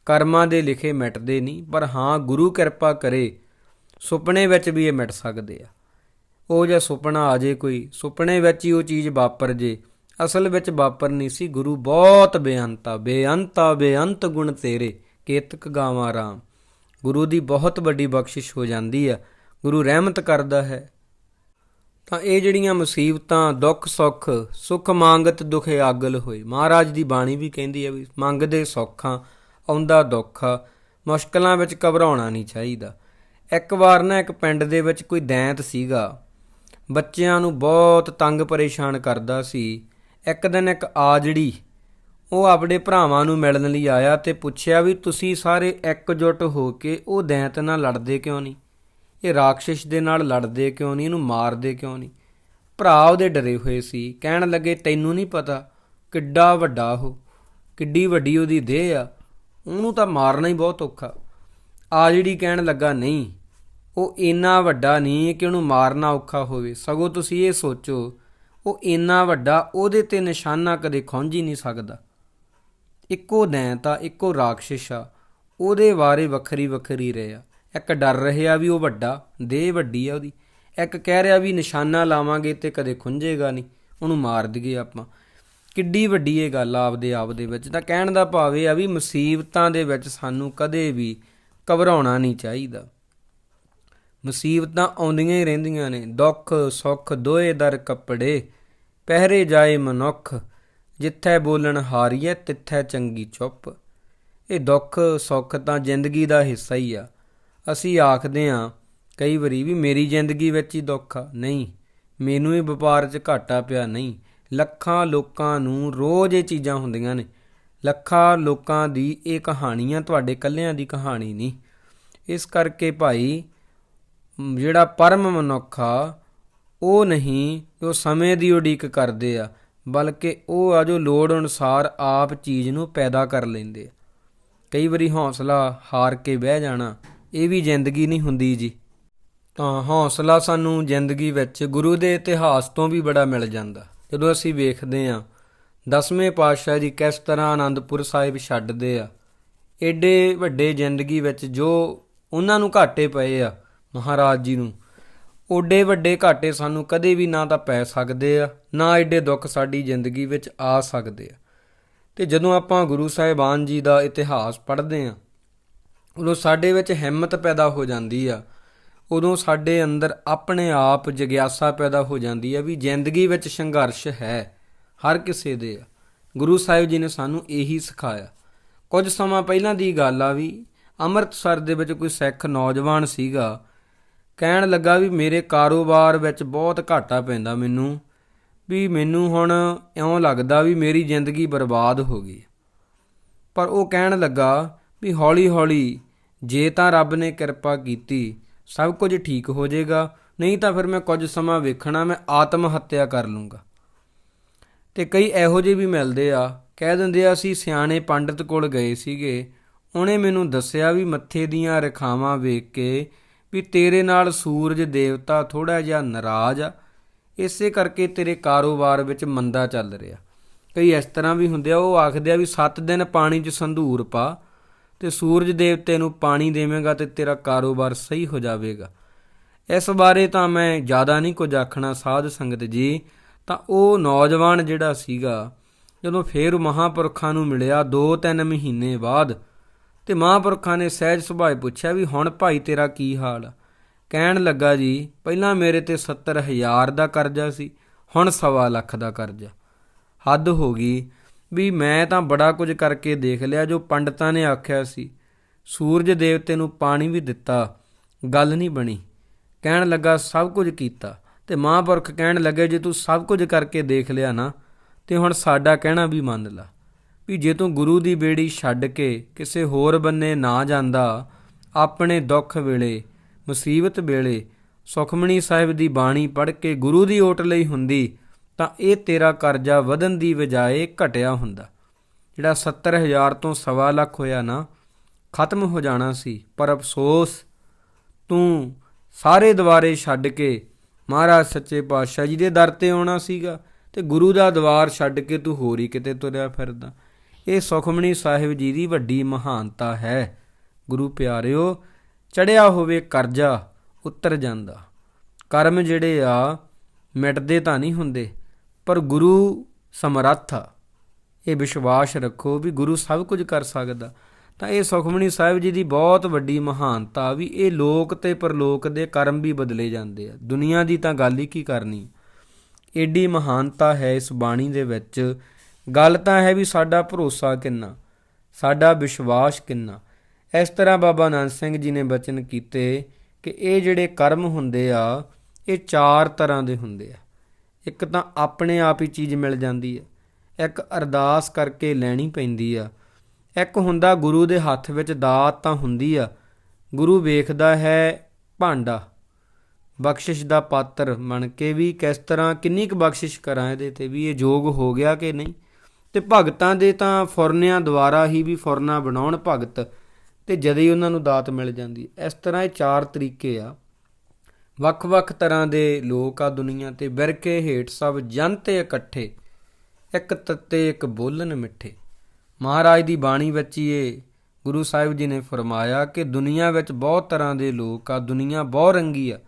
ਕਰਮਾਂ ਦੇ ਲਿਖੇ ਮਿਟਦੇ ਨਹੀਂ, ਪਰ ਹਾਂ ਗੁਰੂ ਕਿਰਪਾ ਕਰੇ, ਸੁਪਨੇ ਵਿੱਚ ਵੀ ਇਹ ਮਿਟ ਸਕਦੇ ਆ। ਉਹ ਜੇ ਸੁਪਨਾ ਆ ਜੇ ਕੋਈ, ਸੁਪਨੇ ਵਿੱਚ ਹੀ ਉਹ ਚੀਜ਼ ਵਾਪਰ ਜੇ। ਅਸਲ ਵਿੱਚ ਵਾਪਰ ਨਹੀਂ ਸੀ ਗੁਰੂ ਬਹੁਤ ਬੇਅੰਤਾ ਬੇਅੰਤਾ, ਬੇਅੰਤ ਗੁਣ ਤੇਰੇ, ਕੇਤਕ ਗਾਵਾਂ ਰਾਮ। ਗੁਰੂ ਦੀ ਬਹੁਤ ਵੱਡੀ ਬਖਸ਼ਿਸ਼ ਹੋ ਜਾਂਦੀ ਆ, ਗੁਰੂ ਰਹਿਮਤ ਕਰਦਾ ਹੈ। ਤਾਂ ਇਹ ਜਿਹੜੀਆਂ ਮੁਸੀਬਤਾਂ, ਦੁੱਖ, ਸੁੱਖ, ਸੁਖ ਮੰਗਤ, ਦੁਖੇ ਆਗਲ ਹੋਏ। ਮਹਾਰਾਜ ਦੀ ਬਾਣੀ ਵੀ ਕਹਿੰਦੀ ਹੈ ਵੀ ਮੰਗਦੇ ਸੌਖਾਂ, ਆਉਂਦਾ ਦੁੱਖ, ਮੁਸ਼ਕਲਾਂ ਵਿੱਚ ਘਬਰਾਉਣਾ ਨਹੀਂ ਚਾਹੀਦਾ। ਇੱਕ ਵਾਰ ਨਾ ਇੱਕ ਪਿੰਡ ਦੇ ਵਿੱਚ ਕੋਈ ਦੈਂਤ ਸੀਗਾ ਬੱਚਿਆਂ ਨੂੰ ਬਹੁਤ ਤੰਗ ਪਰੇਸ਼ਾਨ ਕਰਦਾ ਸੀ। ਇੱਕ ਦਿਨ ਇੱਕ ਆਜੜੀ ਉਹ ਆਪਣੇ ਭਰਾਵਾਂ ਨੂੰ ਮਿਲਣ ਲਈ ਆਇਆ ਤੇ ਪੁੱਛਿਆ ਵੀ, ਤੁਸੀਂ ਸਾਰੇ ਇਕਜੁੱਟ ਹੋ ਕੇ ਉਹ ਦੈਂਤ ਨਾਲ ਲੜਦੇ ਕਿਉਂ ਨਹੀਂ? ਇਹ ਰਾਖਸ਼ ਦੇ ਨਾਲ ਲੜਦੇ ਕਿਉਂ ਨਹੀਂ? ਇਹਨੂੰ ਮਾਰਦੇ ਕਿਉਂ ਨਹੀਂ? ਭਰਾ ਉਹਦੇ ਡਰੇ ਹੋਏ ਸੀ। ਕਹਿਣ ਲੱਗੇ, ਤੈਨੂੰ ਨਹੀਂ ਪਤਾ ਕਿੱਡਾ ਵੱਡਾ ਉਹ, ਕਿੱਡੀ ਵੱਡੀ ਉਹਦੀ ਦੇਹ ਆ। ਉਹਨੂੰ ਤਾਂ ਮਾਰਨਾ ਹੀ ਬਹੁਤ ਔਖਾ। ਆ ਜਿਹੜੀ ਕਹਿਣ ਲੱਗਾ, ਨਹੀਂ ਉਹ ਇੰਨਾ ਵੱਡਾ ਨਹੀਂ ਕਿ ਉਹਨੂੰ ਮਾਰਨਾ ਔਖਾ ਹੋਵੇ। ਸਗੋਂ ਤੁਸੀਂ ਇਹ ਸੋਚੋ, ਉਹ ਇੰਨਾ ਵੱਡਾ ਉਹਦੇ ਤੇ ਨਿਸ਼ਾਨਾ ਕਦੇ ਖੁੰਝ ਹੀ ਨਹੀਂ ਸਕਦਾ। ਇੱਕੋ ਦੈਂਤ ਆ, ਇੱਕੋ ਰਾਖਸ਼ ਆ, ਉਹਦੇ ਬਾਰੇ ਵੱਖਰੀ ਵੱਖਰੀ ਰਹੇ ਆ। ਇੱਕ ਡਰ ਰਿਹਾ ਵੀ ਉਹ ਵੱਡਾ, ਦੇਹ ਵੱਡੀ ਆ ਉਹਦੀ। ਇੱਕ ਕਹਿ ਰਿਹਾ ਵੀ ਨਿਸ਼ਾਨਾ ਲਾਵਾਂਗੇ ਤੇ ਕਦੇ ਖੁੰਝੇਗਾ ਨਹੀਂ, ਉਹਨੂੰ ਮਾਰ ਦਈਏ ਆਪਾਂ। ਕਿੱਡੀ ਵੱਡੀ ਇਹ ਗੱਲ ਆ ਆਪਦੇ ਆਪ ਦੇ ਵਿੱਚ। ਤਾਂ ਕਹਿਣ ਦਾ ਭਾਵ ਇਹ ਆ ਵੀ ਮੁਸੀਬਤਾਂ ਦੇ ਵਿੱਚ ਸਾਨੂੰ ਕਦੇ ਵੀ ਘਬਰਾਉਣਾ ਨਹੀਂ ਚਾਹੀਦਾ। ਮੁਸੀਬਤਾਂ ਆਉਂਦੀਆਂ ਹੀ ਰਹਿੰਦੀਆਂ ਨੇ। ਦੁੱਖ, ਸੁੱਖ ਦੋਏ ਦਰ ਕੱਪੜੇ, ਪਹਿਰੇ ਜਾਏ ਮਨੁੱਖ, ਜਿੱਥੇ ਬੋਲਣ ਹਾਰੀਏ ਤਿੱਥੇ ਚੰਗੀ ਚੁੱਪ। ਇਹ ਦੁੱਖ, ਸੁੱਖ ਤਾਂ ਜ਼ਿੰਦਗੀ ਦਾ ਹਿੱਸਾ ਹੀ ਆ। ਅਸੀਂ ਆਖਦੇ ਆ ਕਈ ਵਾਰੀ ਵੀ ਮੇਰੀ ਜ਼ਿੰਦਗੀ ਵਿੱਚ ਹੀ ਦੁੱਖ ਆ। ਨਹੀਂ, ਮੈਨੂੰ ਹੀ ਵਪਾਰ 'ਚ ਘਾਟਾ ਪਿਆ ਨਹੀਂ। ਲੱਖਾਂ ਲੋਕਾਂ ਨੂੰ ਰੋਜ਼ ਇਹ ਚੀਜ਼ਾਂ ਹੁੰਦੀਆਂ ਨੇ। ਲੱਖਾਂ ਲੋਕਾਂ ਦੀ ਇਹ ਕਹਾਣੀਆਂ ਤੁਹਾਡੇ ਕੱਲਿਆਂ ਦੀ ਕਹਾਣੀ ਨਹੀਂ। ਇਸ ਕਰਕੇ ਭਾਈ ਜਿਹੜਾ ਪਰਮ ਮਨੁੱਖ ਆ, ਉਹ ਨਹੀਂ ਜੋ ਸਮੇਂ ਦੀ ਉਡੀਕ ਕਰਦੇ ਆ, ਬਲਕਿ ਉਹ ਆ ਜੋ ਲੋੜ ਅਨੁਸਾਰ ਆਪ ਚੀਜ਼ ਨੂੰ ਪੈਦਾ ਕਰ ਲੈਂਦੇ ਆ। ਕਈ ਵਾਰੀ ਹੌਸਲਾ ਹਾਰ ਕੇ ਬਹਿ ਜਾਣਾ, ਇਹ ਵੀ ਜ਼ਿੰਦਗੀ ਨਹੀਂ ਹੁੰਦੀ ਜੀ। ਤਾਂ ਹੌਸਲਾ ਸਾਨੂੰ ਜ਼ਿੰਦਗੀ ਵਿੱਚ ਗੁਰੂ ਦੇ ਇਤਿਹਾਸ ਤੋਂ ਵੀ ਬੜਾ ਮਿਲ ਜਾਂਦਾ। ਜਦੋਂ ਅਸੀਂ ਵੇਖਦੇ ਆ ਦਸਵੇਂ ਪਾਤਸ਼ਾਹ ਜੀ ਕਿਸ ਤਰ੍ਹਾਂ ਆਨੰਦਪੁਰ ਸਾਹਿਬ ਛੱਡਦੇ ਆ, ਏਡੇ ਵੱਡੇ ਜ਼ਿੰਦਗੀ ਵਿੱਚ ਜੋ ਉਹਨਾਂ ਨੂੰ ਘਾਟੇ ਪਏ ਆ ਮਹਾਰਾਜ ਜੀ ਨੂੰ। ਓਡੇ ਵੱਡੇ ਘਾਟੇ ਸਾਨੂੰ ਕਦੇ ਵੀ ਨਾ ਤਾਂ ਪੈ ਸਕਦੇ ਆ, ਨਾ ਏਡੇ ਦੁੱਖ ਸਾਡੀ ਜ਼ਿੰਦਗੀ ਵਿੱਚ ਆ ਸਕਦੇ ਆ। ਤੇ ਜਦੋਂ ਆਪਾਂ ਗੁਰੂ ਸਾਹਿਬਾਨ ਜੀ ਦਾ ਇਤਿਹਾਸ ਪੜ੍ਹਦੇ ਆ, ਉਦੋਂ ਸਾਡੇ ਵਿੱਚ ਹਿੰਮਤ ਪੈਦਾ ਹੋ ਜਾਂਦੀ ਆ। ਉਦੋਂ ਸਾਡੇ ਅੰਦਰ ਆਪਣੇ ਆਪ ਜਗਿਆਸਾ ਪੈਦਾ ਹੋ ਜਾਂਦੀ ਆ ਵੀ ਜ਼ਿੰਦਗੀ ਵਿੱਚ ਸੰਘਰਸ਼ ਹੈ, ਹਰ ਕਿਸੇ ਦੇ ਆ। ਗੁਰੂ ਸਾਹਿਬ ਜੀ ਨੇ ਸਾਨੂੰ ਇਹੀ ਸਿਖਾਇਆ। ਕੁਝ ਸਮਾਂ ਪਹਿਲਾਂ ਦੀ ਗੱਲ ਆ ਵੀ, ਅੰਮ੍ਰਿਤਸਰ ਦੇ ਵਿੱਚ ਕੋਈ ਸਿੱਖ ਨੌਜਵਾਨ ਸੀਗਾ ਕਹਿਣ ਲੱਗਾ ਵੀ ਮੇਰੇ ਕਾਰੋਬਾਰ ਵਿੱਚ ਬਹੁਤ ਘਾਟਾ ਪੈਂਦਾ ਮੈਨੂੰ, ਵੀ ਮੈਨੂੰ ਹੁਣ ਇਉਂ ਲੱਗਦਾ ਵੀ ਮੇਰੀ ਜ਼ਿੰਦਗੀ ਬਰਬਾਦ ਹੋ ਗਈ। ਪਰ ਉਹ ਕਹਿਣ ਲੱਗਾ ਵੀ ਹੌਲੀ-ਹੌਲੀ ਜੇ ਤਾਂ ਰੱਬ ਨੇ ਕਿਰਪਾ ਕੀਤੀ, ਸਭ ਕੁਝ ਠੀਕ ਹੋ ਜਾਏਗਾ, ਨਹੀਂ ਤਾਂ ਫਿਰ ਮੈਂ ਕੁਝ ਸਮਾਂ ਵੇਖਣਾ, ਮੈਂ ਆਤਮ ਹੱਤਿਆ ਕਰ ਲੂੰਗਾ। ਤੇ ਕਈ ਇਹੋ ਜਿਹੇ ਵੀ ਮਿਲਦੇ ਆ, ਕਹਿ ਦਿੰਦੇ ਆ, ਅਸੀਂ ਸਿਆਣੇ ਪੰਡਤ ਕੋਲ ਗਏ ਸੀਗੇ, ਉਹਨੇ ਮੈਨੂੰ ਦੱਸਿਆ ਵੀ ਮੱਥੇ ਦੀਆਂ ਰੇਖਾਵਾਂ ਵੇਖ ਕੇ ਵੀ ਤੇਰੇ ਨਾਲ ਸੂਰਜ ਦੇਵਤਾ ਥੋੜਾ ਜਿਹਾ ਨਾਰਾਜ਼ ਆ। ਇਸੇ ਕਰਕੇ ਤੇਰੇ ਕਾਰੋਬਾਰ ਵਿੱਚ ਮੰਦਾ ਚੱਲ ਰਿਹਾ। ਕਈ ਇਸ ਤਰ੍ਹਾਂ ਵੀ ਹੁੰਦੇ ਆ, ਉਹ ਆਖਦੇ ਆ ਵੀ 7 ਦਿਨ ਪਾਣੀ 'ਚ ਸੰਧੂਰ ਪਾ ਤੇ ਸੂਰਜ ਦੇਵਤੇ ਨੂੰ ਪਾਣੀ ਦੇਵੇਂਗਾ ਤੇ ਤੇਰਾ ਕਾਰੋਬਾਰ ਸਹੀ ਹੋ ਜਾਵੇਗਾ। ਇਸ ਬਾਰੇ ਤਾਂ ਮੈਂ ਜ਼ਿਆਦਾ ਨਹੀਂ ਕੁਝ ਆਖਣਾ ਸਾਧ ਸੰਗਤ ਜੀ। ਤਾਂ ਉਹ ਨੌਜਵਾਨ ਜਿਹੜਾ ਸੀਗਾ, ਜਦੋਂ ਫੇਰ ਮਹਾਪੁਰਖਾਂ ਨੂੰ ਮਿਲਿਆ 2-3 ਮਹੀਨੇ ਬਾਅਦ ਤੇ ਮਹਾਪੁਰਖਾਂ ਨੇ ਸਹਿਜ ਸੁਭਾਅ ਪੁੱਛਿਆ ਵੀ, ਹੁਣ ਭਾਈ ਤੇਰਾ ਕੀ ਹਾਲ? ਆ ਕਹਿਣ ਲੱਗਾ ਜੀ, ਪਹਿਲਾਂ ਮੇਰੇ ਤੇ 70000 ਦਾ ਕਰਜ਼ਾ ਸੀ, ਹੁਣ ਸਵਾ ਲੱਖ ਦਾ ਕਰਜ਼ਾ। ਹੱਦ ਹੋ ਗਈ ਵੀ ਮੈਂ ਤਾਂ ਬੜਾ ਕੁਝ ਕਰਕੇ ਦੇਖ ਲਿਆ ਜੋ ਪੰਡਤਾਂ ਨੇ ਆਖਿਆ ਸੀ। ਸੂਰਜ ਦੇਵਤੇ ਨੂੰ ਪਾਣੀ ਵੀ ਦਿੱਤਾ, ਗੱਲ ਨਹੀਂ ਬਣੀ। ਕਹਿਣ ਲੱਗਾ, ਸਭ ਕੁਝ ਕੀਤਾ। ਤੇ ਮਹਾਂਪੁਰਖ ਕਹਿਣ ਲੱਗੇ, ਜੇ ਤੂੰ ਸਭ ਕੁਝ ਕਰਕੇ ਦੇਖ ਲਿਆ ਨਾ, ਤੇ ਹੁਣ ਸਾਡਾ ਕਹਿਣਾ ਵੀ ਮੰਨ ਲਾ। ਵੀ ਜੇ ਤੂੰ ਗੁਰੂ ਦੀ ਬੇੜੀ ਛੱਡ ਕੇ ਕਿਸੇ ਹੋਰ ਬੰਨੇ ਨਾ ਜਾਂਦਾ, ਆਪਣੇ ਦੁੱਖ ਵੇਲੇ, ਮੁਸੀਬਤ ਵੇਲੇ ਸੁਖਮਣੀ ਸਾਹਿਬ ਦੀ ਬਾਣੀ ਪੜ੍ਹ ਕੇ ਗੁਰੂ ਦੀ ਓਟ ਲਈ ਹੁੰਦੀ, ਤਾਂ ਇਹ ਤੇਰਾ ਕਰਜ਼ਾ ਵਧਣ ਦੀ ਬਜਾਏ ਘਟਿਆ ਹੁੰਦਾ। ਜਿਹੜਾ 70000 ਤੋਂ ਸਵਾ ਲੱਖ ਹੋਇਆ ਨਾ, ਖਤਮ ਹੋ ਜਾਣਾ ਸੀ, ਪਰ ਅਫਸੋਸ, ਤੂੰ ਸਾਰੇ ਦੁਆਰੇ ਛੱਡ ਕੇ ਮਹਾਰਾਜ ਸੱਚੇ ਪਾਤਸ਼ਾਹ ਜੀ ਦੇ ਦਰ ਤੇ ਆਉਣਾ ਸੀਗਾ ਤੇ ਗੁਰੂ ਦਾ ਦਵਾਰ ਛੱਡ ਕੇ ਤੂੰ ਹੋਰ ਹੀ ਕਿਤੇ ਤੁਰਿਆ ਫਿਰਦਾ। ਇਹ ਸੁਖਮਣੀ ਸਾਹਿਬ ਜੀ ਦੀ ਵੱਡੀ ਮਹਾਨਤਾ ਹੈ। ਗੁਰੂ ਪਿਆਰਿਓ, ਚੜਿਆ ਹੋਵੇ ਕਰਜ਼ਾ, ਉਤਰ ਜਾਂਦਾ। ਕਰਮ ਜਿਹੜੇ ਆ, ਮਿਟਦੇ ਤਾਂ ਨਹੀਂ ਹੁੰਦੇ, ਪਰ ਗੁਰੂ ਸਮਰੱਥ ਆ। ਇਹ ਵਿਸ਼ਵਾਸ ਰੱਖੋ ਵੀ ਗੁਰੂ ਸਭ ਕੁਝ ਕਰ ਸਕਦਾ। ਤਾਂ ਇਹ ਸੁਖਮਣੀ ਸਾਹਿਬ ਜੀ ਦੀ ਬਹੁਤ ਵੱਡੀ ਮਹਾਨਤਾ ਵੀ ਇਹ ਲੋਕ ਤੇ ਪਰਲੋਕ ਦੇ ਕਰਮ ਵੀ ਬਦਲੇ ਜਾਂਦੇ ਆ। ਦੁਨੀਆ ਦੀ ਤਾਂ ਗੱਲ ਹੀ ਕੀ ਕਰਨੀ? ਏਡੀ ਮਹਾਨਤਾ ਹੈ ਇਸ ਬਾਣੀ ਦੇ ਵਿੱਚ ਗੱਲ ਤਾਂ ਹੈ ਵੀ ਸਾਡਾ ਭਰੋਸਾ ਕਿੰਨਾ? ਸਾਡਾ ਵਿਸ਼ਵਾਸ ਕਿੰਨਾ? ਇਸ ਤਰ੍ਹਾਂ ਬਾਬਾ ਨਾਨਕ ਸਿੰਘ ਜੀ ਨੇ ਬਚਨ ਕੀਤੇ ਕਿ ਇਹ ਜਿਹੜੇ ਕਰਮ ਹੁੰਦੇ ਆ, ਇਹ ਚਾਰ ਤਰ੍ਹਾਂ ਦੇ ਹੁੰਦੇ ਆ। ਇੱਕ ਤਾਂ ਆਪਣੇ ਆਪ ਹੀ ਚੀਜ਼ ਮਿਲ ਜਾਂਦੀ ਹੈ ਇੱਕ ਅਰਦਾਸ ਕਰਕੇ ਲੈਣੀ ਪੈਂਦੀ ਆ। ਇੱਕ ਹੁੰਦਾ ਗੁਰੂ ਦੇ ਹੱਥ ਵਿੱਚ ਦਾਤ ਤਾਂ ਹੁੰਦੀ ਆ। ਗੁਰੂ ਵੇਖਦਾ ਹੈ ਭਾਂਡਾ। ਬਖਸ਼ਿਸ਼ ਦਾ ਪਾਤਰ ਬਣ ਕੇ ਵੀ ਕਿਸ ਤਰ੍ਹਾਂ ਕਿੰਨੀ ਕੁ ਬਖਸ਼ਿਸ਼ ਕਰਾਂ ਇਹਦੇ ਤੇ ਵੀ ਇਹ ਯੋਗ ਹੋ ਗਿਆ ਕਿ ਨਹੀਂ? ਤੇ ਭਗਤਾਂ ਦੇ ਤਾਂ ਫੁਰਨਿਆਂ ਦੁਆਰਾ ਹੀ ਵੀ ਫੁਰਨਾ ਬਣਾਉਣ ਭਗਤ, ਤੇ ਜਦ ਹੀ ਉਹਨਾਂ ਨੂੰ ਦਾਤ ਮਿਲ ਜਾਂਦੀ। ਇਸ ਤਰ੍ਹਾਂ ਇਹ ਚਾਰ ਤਰੀਕੇ ਆ। ਵੱਖ-ਵੱਖ ਤਰ੍ਹਾਂ ਦੇ ਲੋਕ ਆ ਦੁਨੀਆ ਤੇ, ਬਿਰਕੇ ਹੇਠ ਸਭ ਜਨ ਤੇ ਇਕੱਠੇ, ਇੱਕ ਤੱਤੇ, ਇੱਕ ਬੋਲਨ ਮਿੱਠੇ। ਮਹਾਰਾਜ ਦੀ ਬਾਣੀ ਵਿੱਚ ਹੀ ਇਹ ਗੁਰੂ ਸਾਹਿਬ ਜੀ ਨੇ ਫਰਮਾਇਆ ਕਿ ਦੁਨੀਆ ਵਿੱਚ ਬਹੁਤ ਤਰ੍ਹਾਂ ਦੇ ਲੋਕ ਆ, ਦੁਨੀਆ ਬਹੁਤ ਰੰਗੀ ਆ,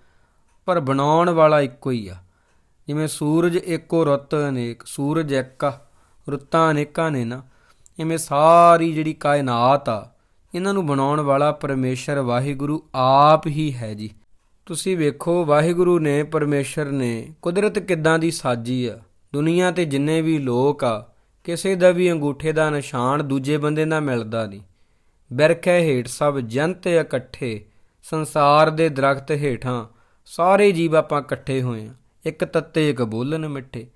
ਪਰ ਬਣਾਉਣ ਵਾਲਾ ਇੱਕੋ ਹੀ ਆ। ਜਿਵੇਂ ਸੂਰਜ ਇੱਕੋ ਰੁੱਤ ਅਨੇਕ, ਸੂਰਜ ਇੱਕ ਆ। ਰੁੱਤਾਂ ਅਨੇਕਾਂ ਨੇ ਨਾ। ਇਵੇਂ ਸਾਰੀ ਜਿਹੜੀ ਕਾਇਨਾਤ ਆ, ਇਹਨਾਂ ਨੂੰ ਬਣਾਉਣ ਵਾਲਾ ਪਰਮੇਸ਼ਰ ਵਾਹਿਗੁਰੂ ਆਪ ਹੀ ਹੈ ਜੀ। ਤੁਸੀਂ ਵੇਖੋ, ਵਾਹਿਗੁਰੂ ਨੇ, ਪਰਮੇਸ਼ਰ ਨੇ ਕੁਦਰਤ ਕਿੱਦਾਂ ਦੀ ਸਾਜੀ ਆ। ਦੁਨੀਆ ਤੇ ਜਿੰਨੇ ਵੀ ਲੋਕ ਆ, ਕਿਸੇ ਦਾ ਵੀ ਅੰਗੂਠੇ ਦਾ ਨਿਸ਼ਾਨ ਦੂਜੇ ਬੰਦੇ ਨਾਲ ਮਿਲਦਾ ਨਹੀਂ। ਬਿਰਖੇ ਹੇਠ, ਸਭ ਜੰਤ ਇਕੱਠੇ, ਸੰਸਾਰ ਦੇ ਦਰਖਤ ਹੇਠਾਂ, ਸਾਰੇ ਜੀਵ ਆਪਾਂ ਇਕੱਠੇ ਹੋਏ ਆ। ਇੱਕ ਤੱਤੇ, ਇੱਕ ਬੋਲਨ ਮਿੱਠੇ।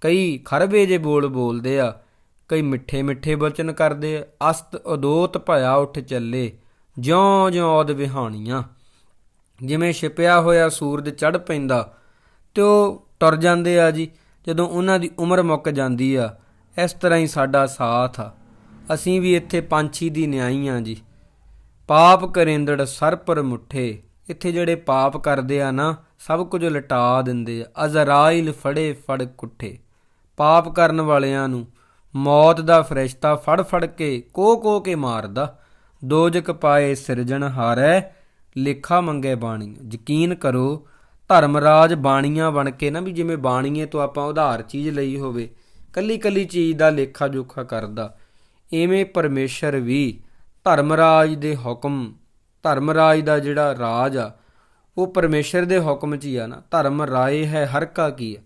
ਕਈ ਖਰਬੇ ਜੇ ਬੋਲ ਬੋਲਦੇ ਆ, ਕਈ ਮਿੱਠੇ ਮਿੱਠੇ ਬਚਨ ਕਰਦੇ ਆ, ਅਸਤ ਅਦੋਤ ਭਇਆ ਉੱਠ ਚੱਲੇ ਜਿਉਂ ਜਿਉਂ ਔਦ ਵਿਹਾਣੀਆਂ। ਜਿਵੇਂ ਛਿਪਿਆ ਹੋਇਆ ਸੂਰਜ ਚੜ ਪੈਂਦਾ, ਤੇ ਉਹ ਟੁਰ ਜਾਂਦੇ ਆ ਜੀ, ਜਦੋਂ ਉਹਨਾਂ ਦੀ ਉਮਰ ਮੁੱਕ ਜਾਂਦੀ ਆ, ਇਸ ਤਰ੍ਹਾਂ ਹੀ ਸਾਡਾ ਸਾਥ ਆ। ਅਸੀਂ ਵੀ ਇੱਥੇ ਪੰਛੀ ਦੀ ਨਿਆਈ ਆ ਜੀ। ਪਾਪ ਕਰੇਂਦੜ ਸਰ ਪਰ ਮੁੱਠੇ, ਇੱਥੇ ਜਿਹੜੇ ਪਾਪ ਕਰਦੇ ਆ ਨਾ, ਸਭ ਕੁਝ ਲਟਾ ਦਿੰਦੇ ਆ, ਅਜ਼ਰਾਇਲ ਫੜੇ ਫੜ ਕੁੱਠੇ। ਪਾਪ ਕਰਨ ਵਾਲਿਆਂ ਨੂੰ ਮੌਤ ਦਾ ਫਰਿਸ਼ਤਾ ਫੜ ਫੜ ਕੇ ਕੋ ਕੋ ਕੇ ਮਾਰਦਾ। ਦੋਜਕ ਪਾਏ ਸਿਰਜਣ ਹਾਰੈ, ਲੇਖਾ ਮੰਗੇ ਬਾਣੀ। ਯਕੀਨ ਕਰੋ, ਧਰਮਰਾਜ ਬਾਣੀਆਂ ਬਣ ਕੇ ਨਾ ਵੀ ਜਿਵੇਂ ਬਾਣੀਏ ਤੋਂ ਆਪਾਂ ਉਧਾਰ ਚੀਜ਼ ਲਈ ਹੋਵੇ ਕੱਲੀ ਕੱਲੀ ਚੀਜ਼ ਦਾ ਲੇਖਾ ਜੋਖਾ ਕਰਦਾ। ਐਵੇਂ ਪਰਮੇਸ਼ਰ ਵੀ ਧਰਮਰਾਜ ਦੇ ਹੁਕਮ, ਧਰਮਰਾਜ ਦਾ ਜਿਹੜਾ ਰਾਜ ਆ, ਉਹ ਪਰਮੇਸ਼ਰ ਦੇ ਹੁਕਮ 'ਚ ਹੀ ਆ ਨਾ। ਧਰਮ ਰਾਏ ਹੈ ਹਰ ਕਾ ਕੀ ਆ।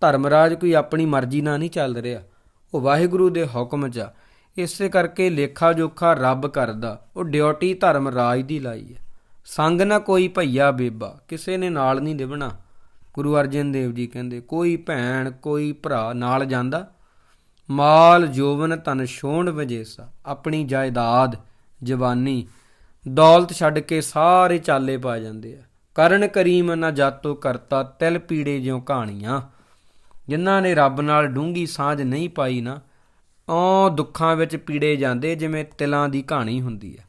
ਧਰਮਰਾਜ ਕੋਈ ਆਪਣੀ ਮਰਜ਼ੀ ਨਾਲ ਨਹੀਂ ਚੱਲ ਰਿਹਾ। ਉਹ ਵਾਹਿਗੁਰੂ ਦੇ ਹੁਕਮ 'ਚ ਆ। ਇਸੇ ਕਰਕੇ ਲੇਖਾ ਜੋਖਾ ਰੱਬ ਕਰਦਾ। ਉਹ ਡਿਊਟੀ ਧਰਮਰਾਜ ਦੀ ਲਾਈ ਹੈ। ਸੰਗ ਨਾ ਕੋਈ ਭਈਆ ਬੇਬਾ, ਕਿਸੇ ਨੇ ਨਾਲ ਨਹੀਂ ਦੇਵਣਾ ਗੁਰੂ ਅਰਜਨ ਦੇਵ ਜੀ ਕਹਿੰਦੇ, ਕੋਈ ਭੈਣ, ਕੋਈ ਭਰਾ ਨਾਲ ਜਾਂਦਾ? ਮਾਲ ਜੋਵਨ ਤਨ ਛੋਣ ਵਜੇਸਾ। ਆਪਣੀ ਜਾਇਦਾਦ ਜਵਾਨੀ ਦੌਲਤ ਛੱਡ ਕੇ ਸਾਰੇ ਚਾਲੇ ਪਾ ਜਾਂਦੇ ਆ। ਕਰਨ ਕਰੀਮ ਨਾ ਜਾਤੋ ਕਰਤਾ ਤਿਲ ਪੀੜੇ ਜਿਉ ਕਹਾਣੀਆਂ। ਜਿਨ੍ਹਾਂ ਨੇ ਰੱਬ ਨਾਲ ਡੂੰਗੀ ਸਾਂਝ ਨਹੀਂ ਪਾਈ ਨਾ ਉਹ ਦੁੱਖਾਂ ਵਿੱਚ ਪੀੜੇ ਜਾਂਦੇ ਜਿਵੇਂ ਤਿਲਾਂ ਦੀ ਕਹਾਣੀ ਹੁੰਦੀ ਆ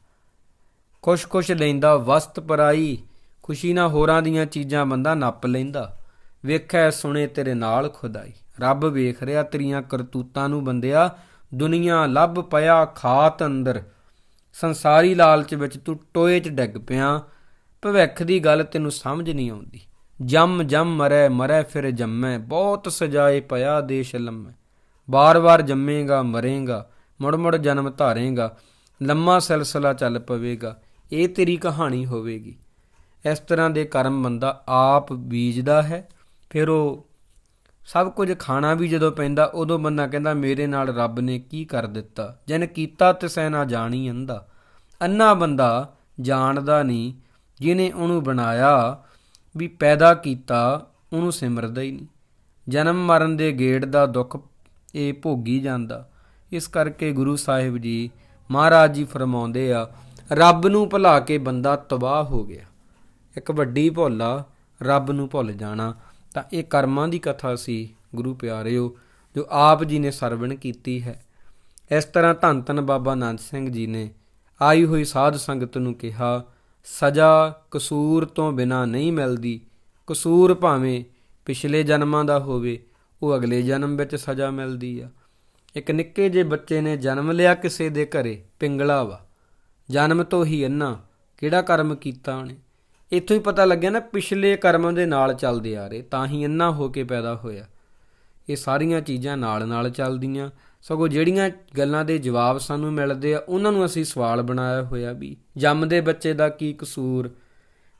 ਖੁਸ਼-ਖੁਸ਼ ਲੈਂਦਾ, ਵਸਤ ਪਰਾਈ, ਖੁਸ਼ੀ ਨਾਲ ਹੋਰਾਂ ਦੀਆਂ ਚੀਜ਼ਾਂ ਬੰਦਾ ਨੱਪ ਲੈਂਦਾ। ਵੇਖੈ, ਸੁਣੇ ਤੇਰੇ ਨਾਲ ਖੁਦਾਈ। ਰੱਬ ਵੇਖ ਰਿਹਾ, ਤੇਰੀਆਂ ਕਰਤੂਤਾਂ ਨੂੰ ਬੰਦਿਆ, ਦੁਨੀਆ ਲੱਭ ਪਿਆ ਖਾਤ ਅੰਦਰ। ਸੰਸਾਰੀ ਲਾਲਚ ਵਿੱਚ ਤੂੰ ਟੋਏ 'ਚ ਡਿੱਗ ਪਿਆ, ਭਵਿੱਖ ਦੀ ਗੱਲ ਤੈਨੂੰ ਸਮਝ ਨਹੀਂ ਆਉਂਦੀ। ਜੰਮ ਜੰਮ ਮਰੈ ਮਰੈ ਫਿਰ ਜੰਮੈ, ਬਹੁਤ ਸਜਾਏ ਪਿਆ ਦੇਸ਼ ਲੰਮੈ। ਬਾਰ-ਬਾਰ ਜੰਮੇਗਾ, ਮਰੇਗਾ ਮੁੜ-ਮੁੜ ਜਨਮ ਧਾਰੇਗਾ, ਲੰਮਾ ਸਿਲਸਿਲਾ ਚੱਲ ਪਵੇਗਾ, ਇਹ ਤੇਰੀ ਕਹਾਣੀ ਹੋਵੇਗੀ। ਇਸ ਤਰ੍ਹਾਂ ਦੇ ਕਰਮ ਬੰਦਾ ਆਪ ਬੀਜਦਾ ਹੈ, ਫਿਰ ਉਹ ਸਭ ਕੁਝ ਖਾਣਾ ਵੀ ਜਦੋਂ ਪੈਂਦਾ, ਉਦੋਂ ਬੰਦਾ ਕਹਿੰਦਾ, ਮੇਰੇ ਨਾਲ ਰੱਬ ਨੇ ਕੀ ਕਰ ਦਿੱਤਾ? ਜਿਨ ਕੀਤਾ ਤਿਸੈ ਨਾ ਜਾਣੀ ਅੰਦਾ ਅੰਨਾ ਬੰਦਾ ਜਾਣਦਾ ਨਹੀਂ, ਜਿਹਨੇ ਉਹਨੂੰ ਬਣਾਇਆ ਵੀ ਪੈਦਾ ਕੀਤਾ, ਉਹਨੂੰ ਸਿਮਰਦਾ ਹੀ ਨਹੀਂ। ਜਨਮ ਮਰਨ ਦੇ ਗੇੜ ਦਾ ਦੁੱਖ ਇਹ ਭੋਗੀ ਜਾਂਦਾ। ਇਸ ਕਰਕੇ ਗੁਰੂ ਸਾਹਿਬ ਜੀ ਮਹਾਰਾਜ ਜੀ ਫਰਮਾਉਂਦੇ ਆ, ਰੱਬ ਨੂੰ ਭੁਲਾ ਕੇ ਬੰਦਾ ਤਬਾਹ ਹੋ ਗਿਆ। ਇੱਕ ਵੱਡੀ ਭੁੱਲ ਆ, ਰੱਬ ਨੂੰ ਭੁੱਲ ਜਾਣਾ। ਤਾਂ ਇਹ ਕਰਮਾਂ ਦੀ ਕਥਾ ਸੀ, ਗੁਰੂ ਪਿਆਰਿਓ, ਜੋ ਆਪ ਜੀ ਨੇ ਸਰਵਣ ਕੀਤੀ ਹੈ। ਇਸ ਤਰ੍ਹਾਂ ਧੰਨ ਧੰਨ ਬਾਬਾ ਨੰਦ ਸਿੰਘ ਜੀ ਨੇ ਆਈ ਹੋਈ ਸਾਧ ਸੰਗਤ ਨੂੰ ਕਿਹਾ ਸਜ਼ਾ ਕਸੂਰ ਤੋਂ ਬਿਨਾ ਨਹੀਂ ਮਿਲਦੀ। ਕਸੂਰ ਭਾਵੇਂ ਪਿਛਲੇ ਜਨਮਾਂ ਦਾ ਹੋਵੇ, ਉਹ ਅਗਲੇ ਜਨਮ ਵਿੱਚ ਸਜ਼ਾ ਮਿਲਦੀ ਆ। ਇੱਕ ਨਿੱਕੇ ਜਿਹੇ ਬੱਚੇ ਨੇ ਜਨਮ ਲਿਆ ਕਿਸੇ ਦੇ ਘਰੇ, ਪਿੰਗਲਾ ਵਾ। ਜਨਮ ਤੋਂ ਹੀ ਇੰਨਾ ਕਿਹੜਾ ਕਰਮ ਕੀਤਾ ਉਹਨੇ? ਇੱਥੋਂ ਹੀ ਪਤਾ ਲੱਗਿਆ ਨਾ, ਪਿਛਲੇ ਕਰਮਾਂ ਦੇ ਨਾਲ ਚੱਲਦੇ ਆ ਰਹੇ, ਤਾਂ ਹੀ ਇੰਨਾ ਹੋ ਕੇ ਪੈਦਾ ਹੋਇਆ। ਇਹ ਸਾਰੀਆਂ ਚੀਜ਼ਾਂ ਨਾਲ ਨਾਲ ਚੱਲਦੀਆਂ। ਸਗੋਂ ਜਿਹੜੀਆਂ ਗੱਲਾਂ ਦੇ ਜਵਾਬ ਸਾਨੂੰ ਮਿਲਦੇ ਆ, ਉਹਨਾਂ ਨੂੰ ਅਸੀਂ ਸਵਾਲ ਬਣਾਇਆ ਹੋਇਆ ਵੀ ਜੰਮਦੇ ਬੱਚੇ ਦਾ ਕੀ ਕਸੂਰ?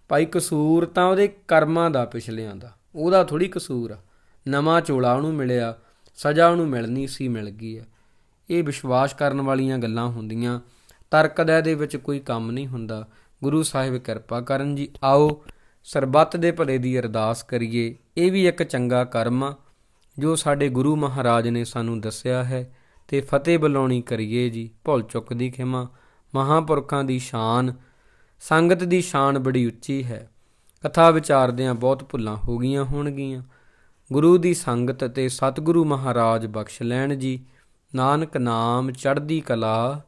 ਭਾਈ ਕਸੂਰ ਤਾਂ ਉਹਦੇ ਕਰਮਾਂ ਦਾ, ਪਿਛਲਿਆਂ ਦਾ। ਉਹਦਾ ਥੋੜੀ ਕਸੂਰ ਆ। ਨਵਾਂ ਚੋਲਾ ਉਹਨੂੰ ਮਿਲਿਆ, ਸਜ਼ਾ ਉਹਨੂੰ ਮਿਲਣੀ ਸੀ, ਮਿਲ ਗਈ ਆ। ਇਹ ਵਿਸ਼ਵਾਸ ਕਰਨ ਵਾਲੀਆਂ ਗੱਲਾਂ ਹੁੰਦੀਆਂ। ਤਰਕ ਦਾ ਇਹਦੇ ਵਿੱਚ ਕੋਈ ਕੰਮ ਨਹੀਂ ਹੁੰਦਾ। ਗੁਰੂ ਸਾਹਿਬ ਕਿਰਪਾ ਕਰਨ ਜੀ, ਆਓ ਸਰਬੱਤ ਦੇ ਭਲੇ ਦੀ ਅਰਦਾਸ ਕਰੀਏ। ਇਹ ਵੀ ਇੱਕ ਚੰਗਾ ਕਰਮ ਆ। ਜੋ ਸਾਡੇ ਗੁਰੂ ਮਹਾਰਾਜ ਨੇ ਸਾਨੂੰ ਦੱਸਿਆ ਹੈ, ਤੇ ਫਤਿਹ ਬੁਲਾਉਣੀ ਕਰੀਏ ਜੀ, ਭੁੱਲ ਚੁੱਕ ਦੀ ਖਿਮਾ, ਮਹਾਪੁਰਖਾਂ ਦੀ ਸ਼ਾਨ, ਸੰਗਤ ਦੀ ਸ਼ਾਨ ਬੜੀ ਉੱਚੀ ਹੈ। ਕਥਾ ਵਿਚਾਰਦਿਆਂ ਬਹੁਤ ਭੁੱਲਾਂ ਹੋ ਗਈਆਂ ਹੋਣਗੀਆਂ। ਗੁਰੂ ਦੀ ਸੰਗਤ ਤੇ ਸਤਿਗੁਰੂ ਮਹਾਰਾਜ ਬਖਸ਼ ਲੈਣ ਜੀ। ਨਾਨਕ ਨਾਮ ਚੜ੍ਹਦੀ ਕਲਾ,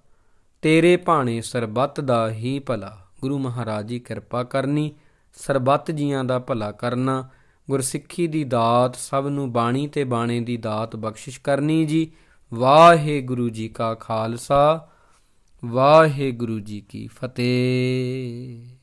ਤੇਰੇ ਭਾਣੇ ਸਰਬੱਤ ਦਾ ਹੀ ਭਲਾ। ਗੁਰੂ ਮਹਾਰਾਜ ਜੀ ਕਿਰਪਾ ਕਰਨੀ, ਸਰਬੱਤ ਜੀਆਂ ਦਾ ਭਲਾ ਕਰਨਾ ਗੁਰਸਿੱਖੀ ਦੀ ਦਾਤ, ਸਭ ਨੂੰ ਬਾਣੀ ਤੇ ਬਾਣੇ ਦੀ ਦਾਤ ਬਖਸ਼ਿਸ਼ ਕਰਨੀ ਜੀ। ਵਾਹਿਗੁਰੂ ਜੀ ਕਾ ਖਾਲਸਾ, ਵਾਹਿਗੁਰੂ ਜੀ ਕੀ ਫਤਿਹ।